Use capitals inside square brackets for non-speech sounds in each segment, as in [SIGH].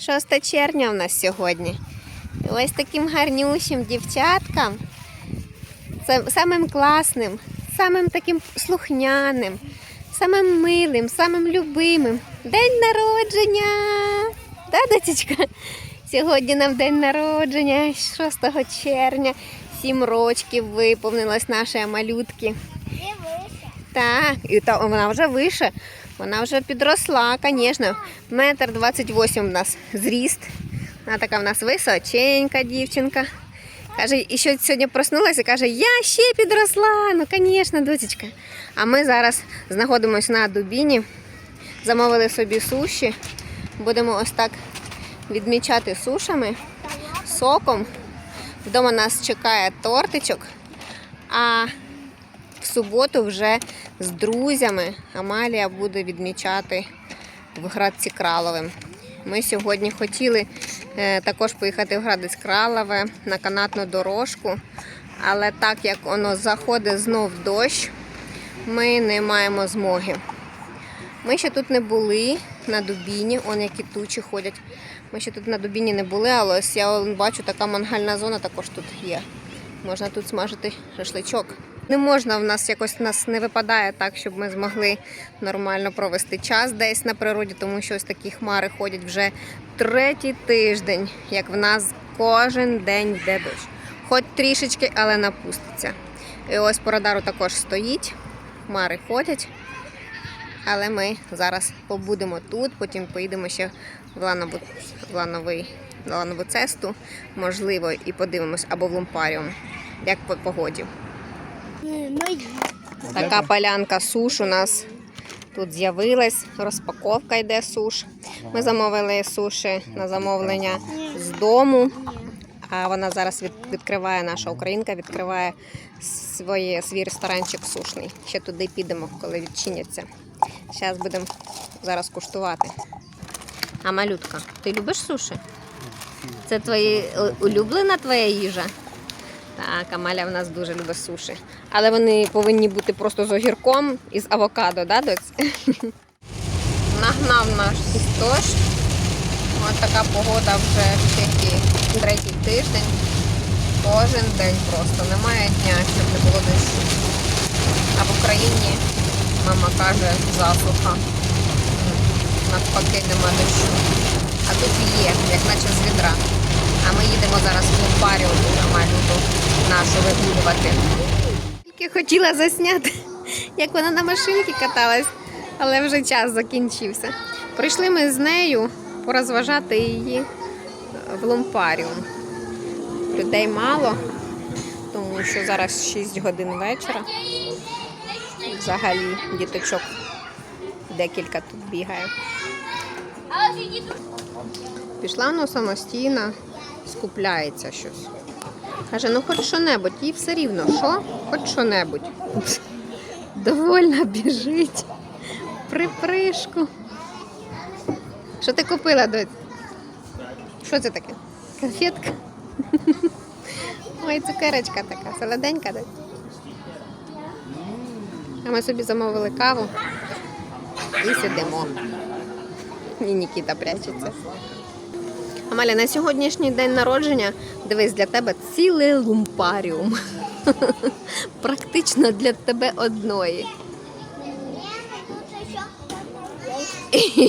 6 червня у нас сьогодні. І ось таким гарнющим дівчаткам, самим класним, самим таким слухняним, самим милим, самим любимим. День народження! Да, дочечка? Сьогодні нам день народження, 6 червня. Сім рочків виповнилось нашої малютки. Так, і та вона вже вище. Вона вже підросла, звісно. Метр двадцять восім у нас зріст. Вона така в нас височенька дівчинка. Каже, і що сьогодні проснулася, каже, я ще підросла. Ну, звісно, дочечка. А ми зараз знаходимося на дубіні, замовили собі суші. Будемо ось так відмічати сушами, соком. Вдома нас чекає тортичок. А в суботу вже з друзями Амалія буде відмічати в Градці Кралове. Ми сьогодні хотіли е, також поїхати в Градець Кралове на канатну дорожку, але так як воно заходить знов дощ, ми не маємо змоги. Ми ще тут не були на Дубіні, он які тучі ходять. Ми ще тут на Дубіні не були, але ось я бачу, така мангальна зона також тут є. Можна тут смажити шашличок. Не можна в нас якось нас не випадає так, щоб ми змогли нормально провести час десь на природі, тому що ось такі хмари ходять вже третій тиждень, як в нас кожен день йде дощ. Хоч трішечки, але напуститься. І ось по радару також стоїть, хмари ходять. Але ми зараз побудемо тут, потім поїдемо ще в ланову, в лановий, в ланову цесту, можливо, і подивимось або в лумпаріум, як по погоді. Така полянка суш у нас тут з'явилась, розпаковка йде суш. Ми замовили суші на замовлення з дому. А вона зараз відкриває, наша українка відкриває своє, свій ресторанчик сушний. Ще туди підемо, коли відчиняться. Зараз будемо зараз куштувати. А малютка, ти любиш суші? Це твої е, улюблена твоя їжа? Так, Амаля в нас дуже любить суші. Але вони повинні бути просто з огірком і з авокадо, да, доць? [LAUGHS] Нагнав наш дощ. Ось така погода вже в Чехії третій тиждень. Кожен день просто. Немає дня, щоб не було дощу. А в Україні мама каже засуха. Навпаки нема дощу. А тут є, як наче з відра. А ми їдемо зараз в Лупаріум Амалюту нашу вигулювати. Тільки хотіла засняти, як вона на машинці каталась, але вже час закінчився. Прийшли ми з нею порозважати її в Лумпаріум. Людей мало, тому що зараз 6 годин вечора. Взагалі діточок декілька тут бігає. Пішла вона самостійно, скупляється щось. Каже, ну хоч що-небудь, їй все рівно, що? Хоч що-небудь. Довольно біжить. Припришку. Що ти купила, доць? Що це таке? Конфетка? Ой, цукерочка така, солоденька, доць. А ми собі замовили каву і сидимо. І Нікіта прячеться. Амаля, на сьогоднішній день народження дивись для тебе цілий лумпаріум. [LAUGHS] Практично для тебе одної.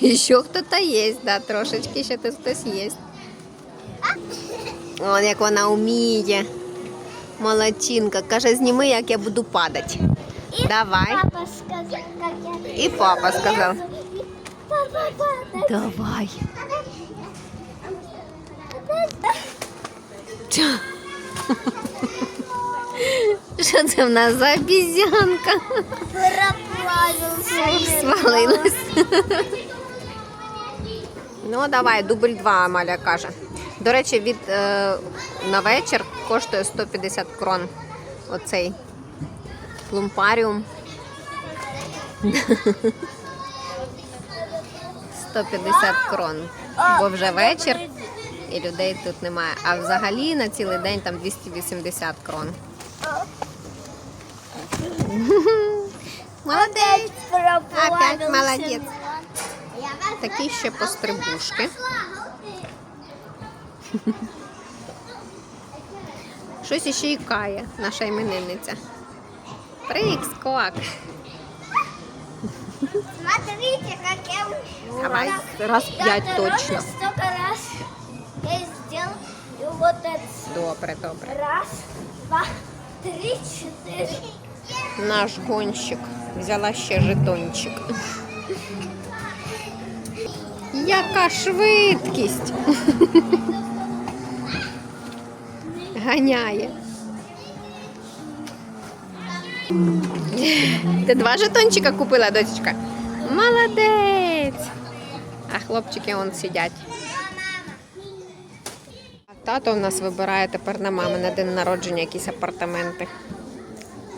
І що хто-то є, да, трошечки ще тут хтось є. Вон як вона вміє. Молодчинка. Каже, зніми, як я буду падати. Давай. Папа я... І папа сказав. Давай. Що це в нас за обізянка? Свалилась. Ну, давай, дубль два, Амаля каже. До речі, від е, на вечір коштує 150 крон. Оцей лумпаріум. 150 [LAUGHS] крон. Бо вже вечір і людей тут немає. А взагалі на цілий день там 280 крон. Молодець! Опять молодець. Такі ще пострибушки. Щось іще і кає наша іменинниця. Привіт, скок. Смотрите, как я Давай, раз, п'ять точно. столько раз. Это Добре, добре. раз, два, три, четыре. Наш гонщик взяла ще жетончик. Яка швидкість! Ганяє. Ти два жетончика купила, дочечка? Молодець! А хлопчики он сидять. Тато в нас вибирає тепер на мами на день народження якісь апартаменти.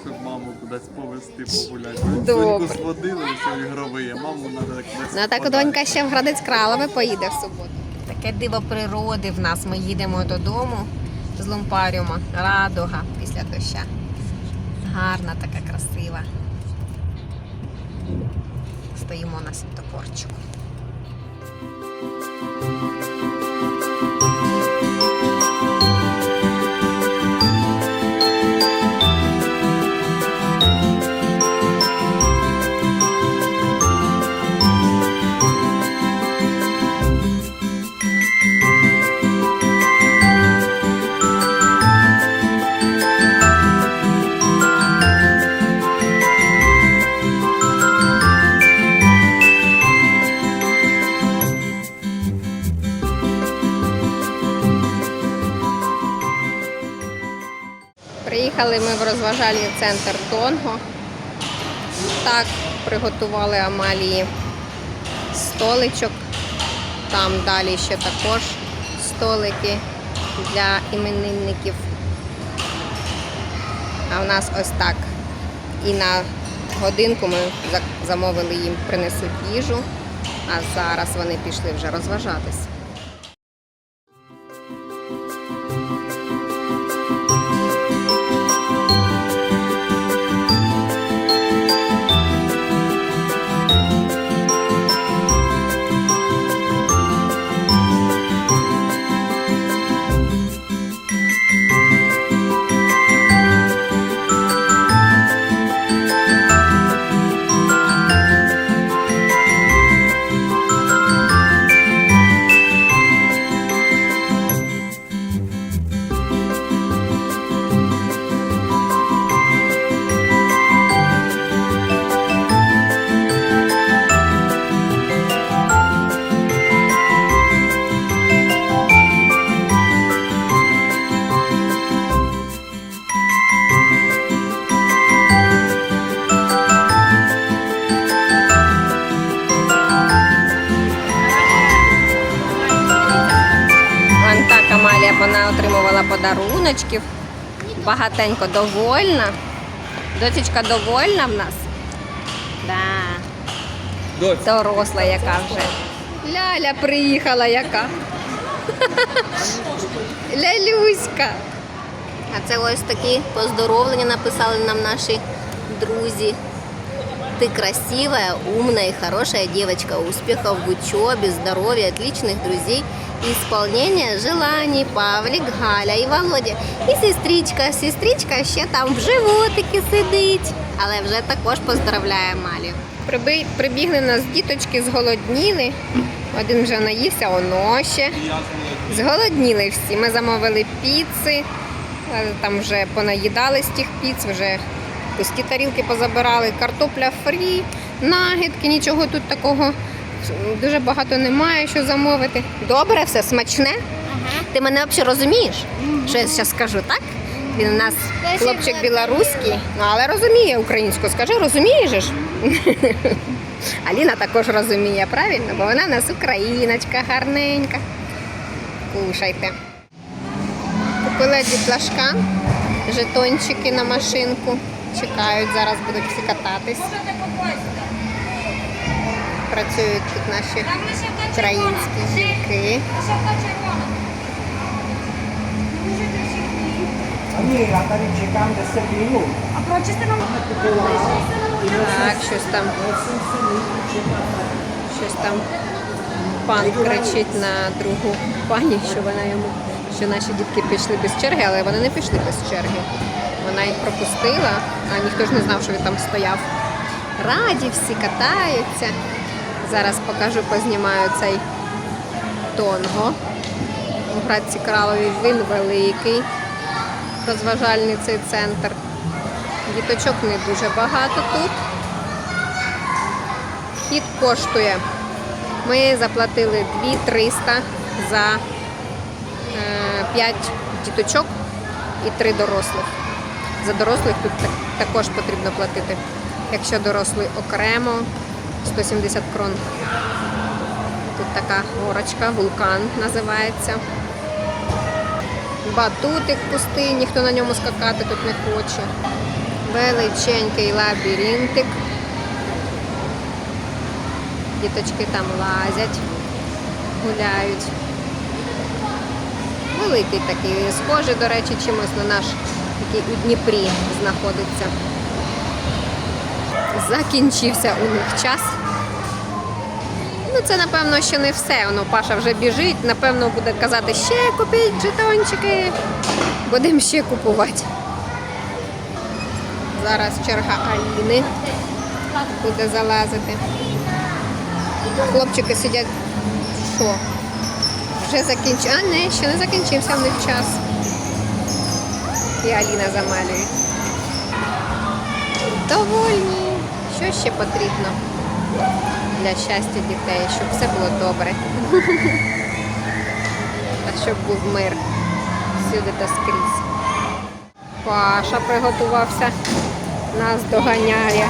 Щоб маму кудись повезти погуляти. Добре. Соньку сводили, все ігрове, а маму треба кудись. Ну так подати. донька ще в Градець Кралове поїде в суботу. Таке диво природи в нас. Ми їдемо додому з Лумпаріума. Радуга після доща. Гарна, така красива. Стоїмо на світофорчику. Приїхали ми в розважальний центр Тонго. Так, приготували Амалії столичок. Там далі ще також столики для іменинників. А у нас ось так. І на годинку ми замовили їм, принесуть їжу, а зараз вони пішли вже розважатись. Подаруночків. Багатенько довольна. Дочечка довольна в нас? Да. Доць, Доросла яка вже. Ляля приїхала яка. [LAUGHS] Лялюська. А це ось такі поздоровлення написали нам наші друзі. Ты красивая, умная и хорошая девочка. Успехов в учебе, здоровья, отличных друзей и исполнения желаний. Павлік, Галя і Володя. І сестричка. Сестричка ще там в животики сидить. Але вже також поздравляє. Приби- Прибігли нас діточки, зголодніли. Один вже наївся, оно ще. Зголодніли всі. Ми замовили піци, е, там вже понаїдали з тих піц, вже пусті тарілки позабирали, картопля фрі, нагідки, нічого тут такого дуже багато немає, що замовити. Добре, все смачне. Ти мене взагалі розумієш? Що я зараз скажу, так? Він у нас хлопчик білоруський, ну, але розуміє українську. Скажи, розумієш? ж? [LAUGHS] Аліна також розуміє, правильно? Бо вона у нас україночка гарненька. Кушайте. Купила дітлашка, жетончики на машинку. Чекають, зараз будуть всі кататись. Працюють тут наші українські жінки. Так, щось там. Щось там пан кричить на другу пані, що вона йому, що наші дітки пішли без черги, але вони не пішли без черги. Вона їх пропустила, а ніхто ж не знав, що він там стояв. Раді, всі катаються. Зараз покажу, познімаю цей тонго. У Градці Кралові він великий, розважальний цей центр. Діточок не дуже багато тут. Вхід коштує. Ми заплатили 2300 за 5 діточок і 3 дорослих. За дорослих тут так- також потрібно платити. Якщо дорослий окремо 170 крон. Тут така горочка, вулкан називається. Батутик пустий, ніхто на ньому скакати тут не хоче. Величенький лабіринтик. Діточки там лазять, гуляють. Великий такий, схожий, до речі, чимось на наш, який у Дніпрі знаходиться. Закінчився у них час. Ну, це напевно ще не все. Воно Паша вже біжить, напевно, буде казати, ще купіть жетончики. Будемо ще купувати. Зараз черга Аліни буде залазити. Хлопчики сидять. Що? Вже закінчив. А, не, ще не закінчився в них час. І Аліна замалює. Довольні. Що ще потрібно для щастя дітей, щоб все було добре. [LAUGHS] Та щоб був мир всюди та скрізь. Паша приготувався, нас доганяє.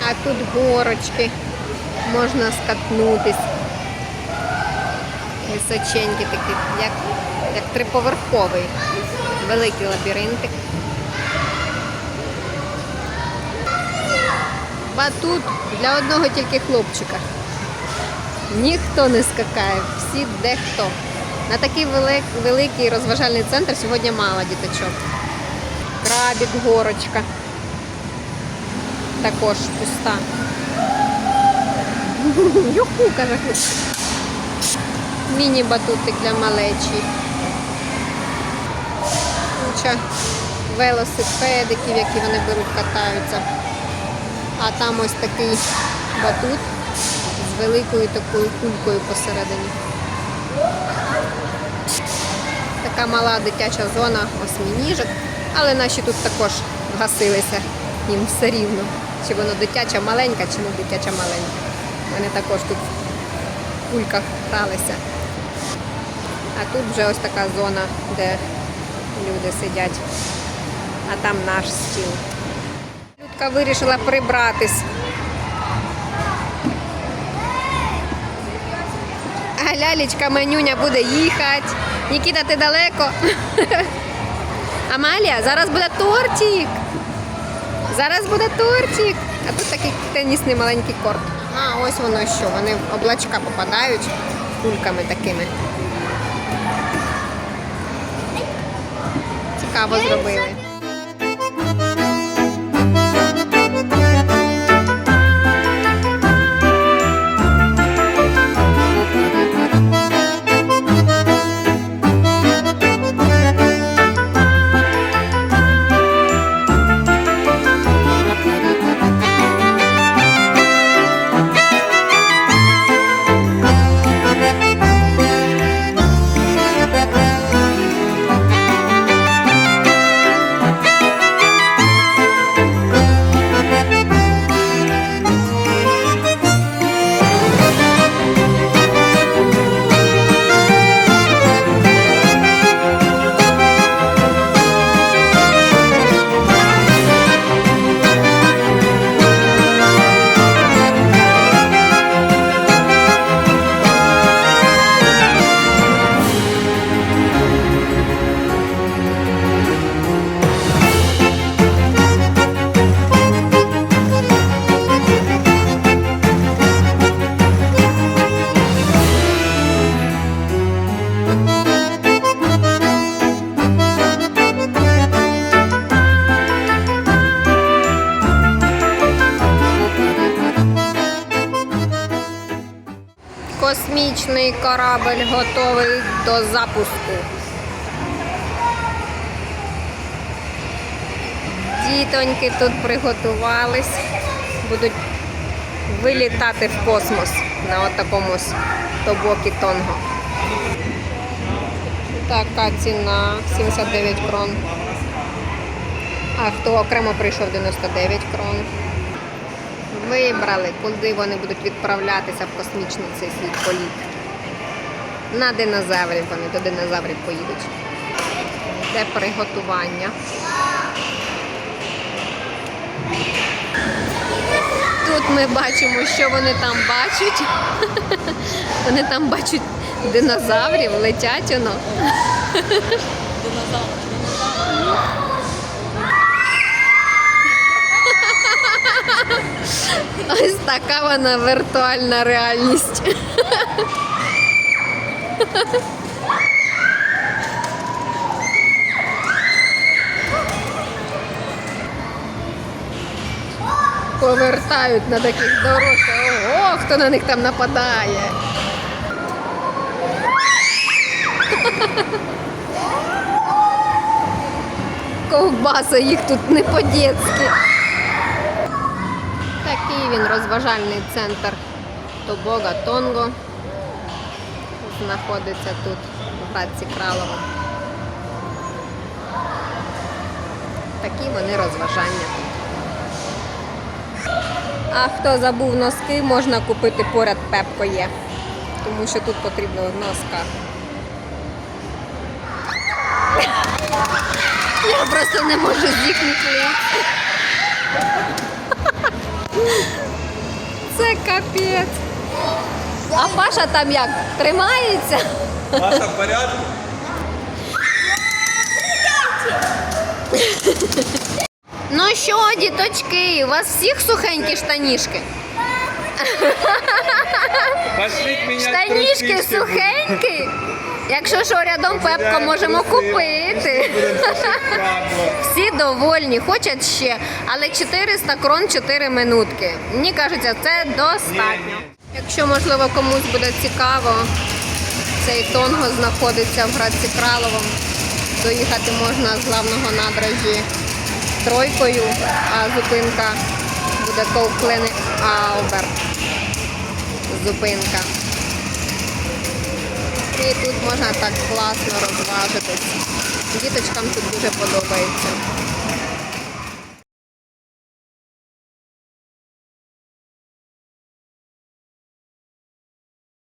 А тут горочки, можна скатнутись. Височенькі такі, як, як триповерховий. Великий лабіринтик. Батут для одного тільки хлопчика. Ніхто не скакає, всі дехто. На такий велик, великий розважальний центр сьогодні мало діточок. Крабік, горочка. Також пуста. Юху, каже. Міні-батутик для малечі. Куча велосипедиків, які вони беруть, катаються. А там ось такий батут з великою такою кулькою посередині. Така мала дитяча зона осьмініжок, але наші тут також гасилися. Їм все рівно. Чи воно дитяча маленька, чи не дитяча маленька. Вони також тут в кульках гралися. А тут вже ось така зона, де люди сидять. А там наш стіл. Людка вирішила прибратись. А лялечка Манюня буде їхати. Нікіта, ти далеко. [LAUGHS] Амалія, зараз буде тортик. Зараз буде тортик. А тут такий тенісний маленький корт. А, ось воно що. Вони в облачка попадають кульками такими. Цікаво зробили. Корабль готовий до запуску. Дітоньки тут приготувались, будуть вилітати в космос на от такому тобокі Тонго. Така ціна 79 крон. А хто окремо прийшов 99 крон. Вибрали, куди вони будуть відправлятися в космічний цей свій політ. На динозаврів вони до динозаврів поїдуть. Це приготування. Тут ми бачимо, що вони там бачать. [LAUGHS] Вони там бачать динозаврів, летять воно. [LAUGHS] Ось така вона віртуальна реальність. [LAUGHS] Повертають на таких дорожках. Ого, хто на них там нападає. Ковбаса їх тут не по-дєцьки. Такий він розважальний центр Тобога Тонго. Знаходиться тут в Градці Кралово. Такі вони розважання. А хто забув носки, можна купити поряд Пепко є. Тому що тут потрібно в носках. Я просто не можу з їхніх лиць. Це капець. А Паша там як? Тримається? Маша в порядку? Ну що, діточки, у вас всіх сухенькі штанішки? Пошліть мене Штанішки сухенькі? Якщо що, рядом пепко можемо купити. Всі довольні, хочуть ще, але 400 крон 4 минутки. Мені кажеться, це достатньо. Якщо можливо комусь буде цікаво, цей тонго знаходиться в Градці Краловому. Доїхати можна з главного набережі тройкою, а зупинка буде Ковклини Аубер. Зупинка. І тут можна так класно розважитись. Діточкам тут дуже подобається.